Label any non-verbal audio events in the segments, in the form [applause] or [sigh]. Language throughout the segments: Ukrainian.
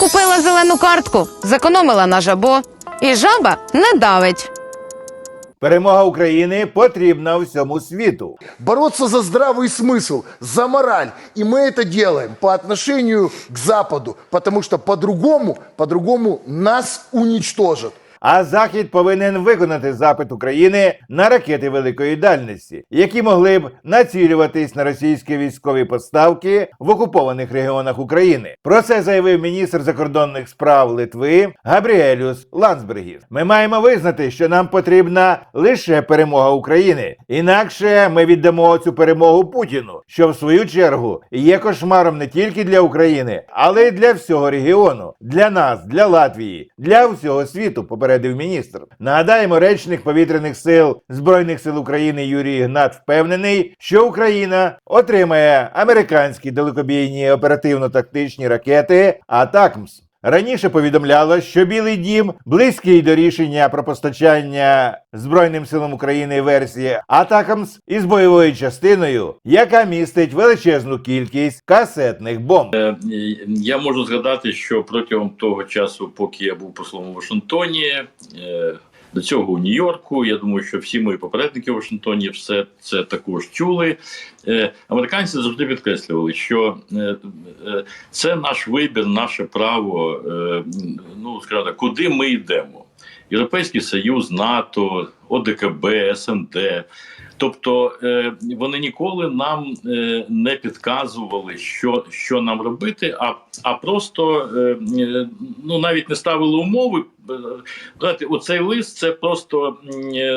Купила зелену картку, зекономила на жабо, і жаба не давить. Перемога України потрібна всьому світу. Бороться за здравый смысл, за мораль. И мы это делаем по отношению к Западу, потому что по-другому, по-другому нас уничтожат. А Захід повинен виконати запит України на ракети великої дальності, які могли б націлюватись на російські військові поставки в окупованих регіонах України. Про це заявив міністр закордонних справ Литви Габріелюс Ландсбергіс. Ми маємо визнати, що нам потрібна лише перемога України, інакше ми віддамо цю перемогу Путіну, що в свою чергу є кошмаром не тільки для України, але й для всього регіону, для нас, для Латвії, для всього світу. Попередив міністр. Нагадаємо, речник повітряних сил збройних сил України Юрій Гнат впевнений, що Україна отримає американські далекобійні оперативно-тактичні ракети Атакмс. Раніше повідомляло, що Білий Дім близький до рішення про постачання Збройним силам України версії Атакамс із бойовою частиною, яка містить величезну кількість касетних бомб. Е, Я можу згадати, що протягом того часу, поки я був послом у Вашингтоні, е, до цього у Нью-Йорку, я думаю, що всі мої попередники в Вашингтоні все це також чули. Е, Американці завжди підкреслювали, що е, е, це наш вибір, наше право. Ну скажімо куди ми йдемо. Європейський Союз, НАТО, ОДКБ, СНД. Тобто е, вони ніколи нам е, не підказували, що, що нам робити, а, а просто е, ну навіть не ставили умови. Знаєте, оцей лист це просто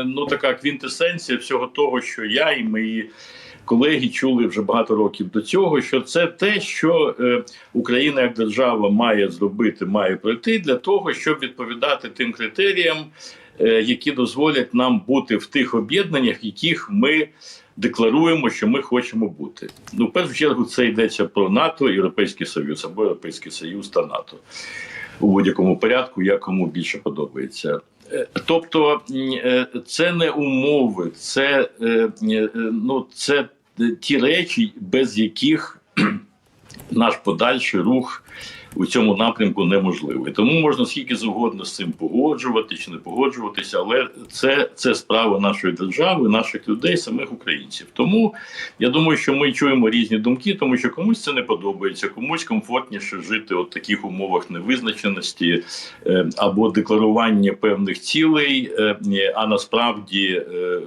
ну така квінтесенція всього того, що я і мої колеги чули вже багато років до цього. Що це те, що Україна як держава має зробити, має пройти для того, щоб відповідати тим критеріям, які дозволять нам бути в тих об'єднаннях, яких ми декларуємо, що ми хочемо бути. Ну, в першу чергу, це йдеться про НАТО, Європейський Союз або Європейський Союз та НАТО у будь-якому порядку, як кому більше подобається. Е, Тобто е, це не умови, це, е, е, ну, це е, ті речі, без яких [clears throat] наш подальший рух у цьому напрямку неможливий. Тому можна скільки завгодно з цим погоджувати чи не погоджуватися, але це, це справа нашої держави, наших людей, самих українців. Тому я думаю, що ми чуємо різні думки, тому що комусь це не подобається, комусь комфортніше жити у таких умовах невизначеності е, або декларування певних цілей, е, а насправді е,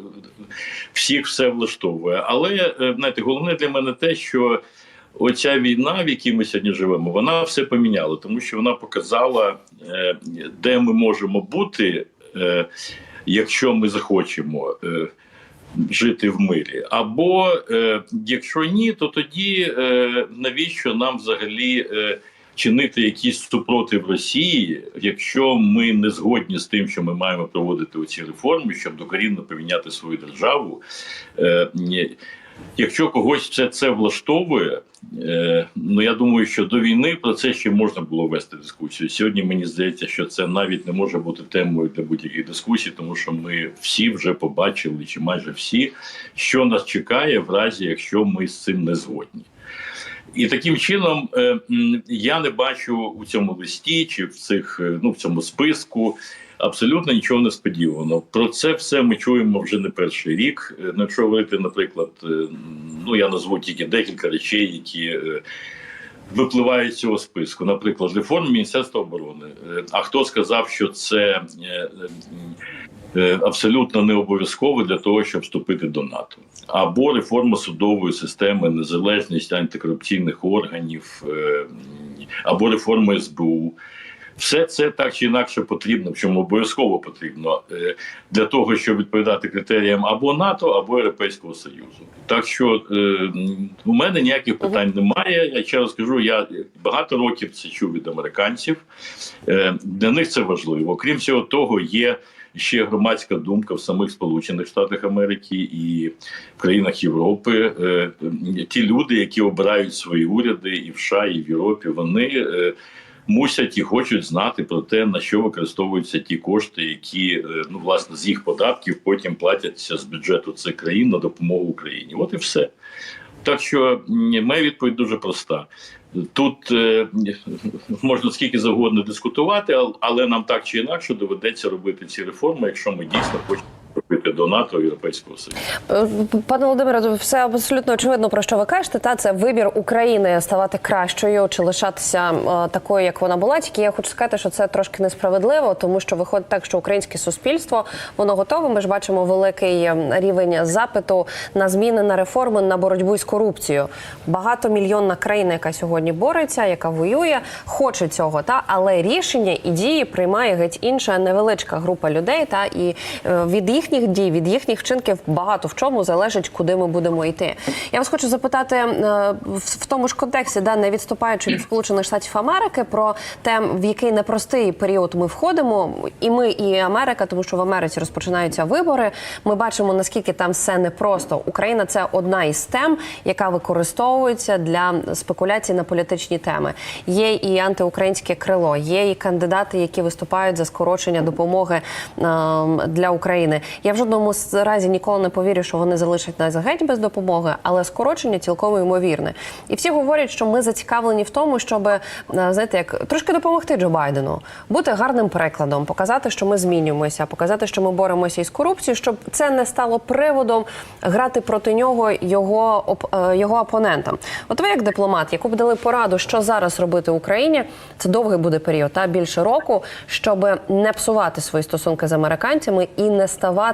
всіх все влаштовує. Але е, знаєте, головне для мене те, що оця війна, в якій ми сьогодні живемо, вона все поміняла, тому що вона показала, е, де ми можемо бути, е, якщо ми захочемо. е, Жити в мирі, або якщо ні, то тоді навіщо нам взагалі чинити якийсь супротив Росії, якщо ми не згодні з тим, що ми маємо проводити оці реформи, щоб докорінно поміняти свою державу? Якщо когось все це влаштовує, е, ну я думаю, що до війни про це ще можна було вести дискусію. Сьогодні мені здається, що це навіть не може бути темою для будь-яких дискусій, тому що ми всі вже побачили, чи майже всі, що нас чекає в разі, якщо ми з цим не згодні. І таким чином е, я не бачу у цьому листі чи в цих е, ну в цьому списку абсолютно нічого не сподівано. Про це все ми чуємо вже не перший рік. Е, Ну, якщо говорити, наприклад, е, ну я назву тільки декілька речей, які. е, Випливають з цього списку, наприклад, реформа Міністерства оборони. А хто сказав, що це абсолютно не обов'язково для того, щоб вступити до НАТО, або реформа судової системи, незалежність антикорупційних органів, або реформа СБУ. Все це так чи інакше потрібно, чому обов'язково потрібно е, для того, щоб відповідати критеріям або НАТО, або Європейського Союзу. Так що е, у мене ніяких питань немає. Я ще раз кажу, я багато років це чув від американців. Е, Для них це важливо. Крім всього того, є ще громадська думка в самих Сполучених Штатах Америки і в країнах Європи. Ті люди, які обирають свої уряди і в США, і в Європі, вони. Мусять і хочуть знати про те, на що використовуються ті кошти, які е, ну власне з їх податків потім платяться з бюджету цих країн на допомогу Україні. От і все. Так що моя відповідь дуже проста: Тут е, [laughs] можна скільки завгодно дискутувати, але нам так чи інакше доведеться робити ці реформи, якщо ми дійсно хочемо робити до НАТО Європейського Союзу. Е, Пане Володимире, все абсолютно очевидно про що ви кажете. Та це вибір України ставати кращою чи лишатися е, такою, як вона була. Тільки я хочу сказати, що це трошки несправедливо, тому що виходить так, що українське суспільство воно готове. Ми ж бачимо великий е, рівень запиту на зміни, на реформи, на боротьбу з корупцією. Багатомільйонна країна, яка сьогодні бореться, яка воює, хоче цього. Та але рішення і дії приймає геть інша невеличка група людей. Та і від їхніх дій, від їхніх вчинків багато в чому залежить, куди ми будемо йти. Я вас хочу запитати е, в, в тому ж контексті, да, не відступаючи від Сполучених Штатів Америки, про те, в який непростий період ми входимо, і ми, і Америка, тому що в Америці розпочинаються вибори. Ми бачимо наскільки там все непросто. Україна це одна із тем, яка використовується для спекуляцій на політичні теми. Є і антиукраїнське крило, є і кандидати, які виступають за скорочення допомоги ем, для України. Я в жодному разі ніколи не повірю, що вони залишать нас геть без допомоги, але скорочення цілком ймовірне. І всі говорять, що ми зацікавлені в тому, щоб е, знаєте, як трошки допомогти Джо Байдену, бути гарним прикладом, показати, що ми змінюємося, показати, що ми боремося із корупцією, щоб це не стало приводом грати проти нього його оп- е, його опонентам. От ви як дипломат, яку б дали пораду, що зараз робити Україні, це довгий буде період, та більше року, щоб не псувати свої стосунки з американцями і не ставати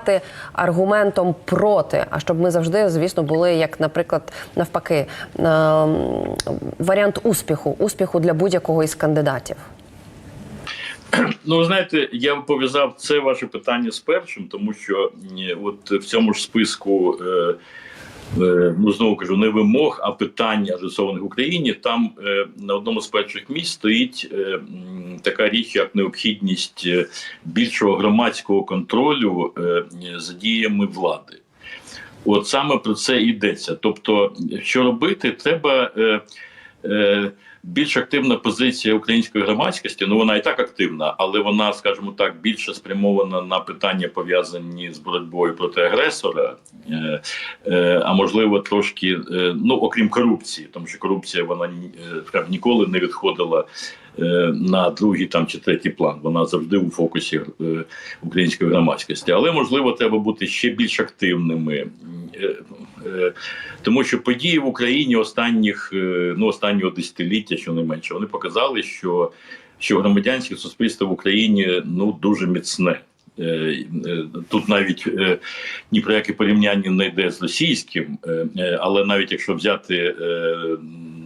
аргументом проти. А щоб ми завжди, звісно, були як, наприклад, навпаки, ем, варіант успіху, успіху для будь-якого із кандидатів. Ну, знаєте, я пов'язав це ваше питання з першим, тому що от в цьому ж списку. Е, е, Ну, знову кажу, не вимог, а питання адресованих Україні. Там е, на одному з перших місць стоїть така річ, як необхідність е, більшого громадського контролю е, за діями влади. От саме про це йдеться. Тобто, що робити, треба е, е, більш активна позиція української громадськості. Ну вона і так активна, але вона, скажімо так, більше спрямована на питання пов'язані з боротьбою проти агресора, е, е, а можливо, трошки е, ну окрім корупції, тому що корупція вона е, ніколи не відходила. Е, На другий там чи третій план. Вона завжди у фокусі е, української громадськості, але можливо треба бути ще більш активними, Е, тому що події в Україні останніх ну останнього десятиліття, що не менше, вони показали, що, що громадянське суспільство в Україні ну дуже міцне. Тут навіть ні про яке порівняння не йде з російським, але навіть якщо взяти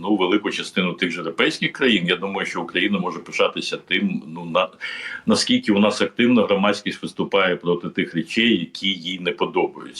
ну велику частину тих же європейських країн, я думаю, що Україна може пишатися тим, ну на наскільки у нас активно громадськість виступає проти тих речей, які їй не подобаються.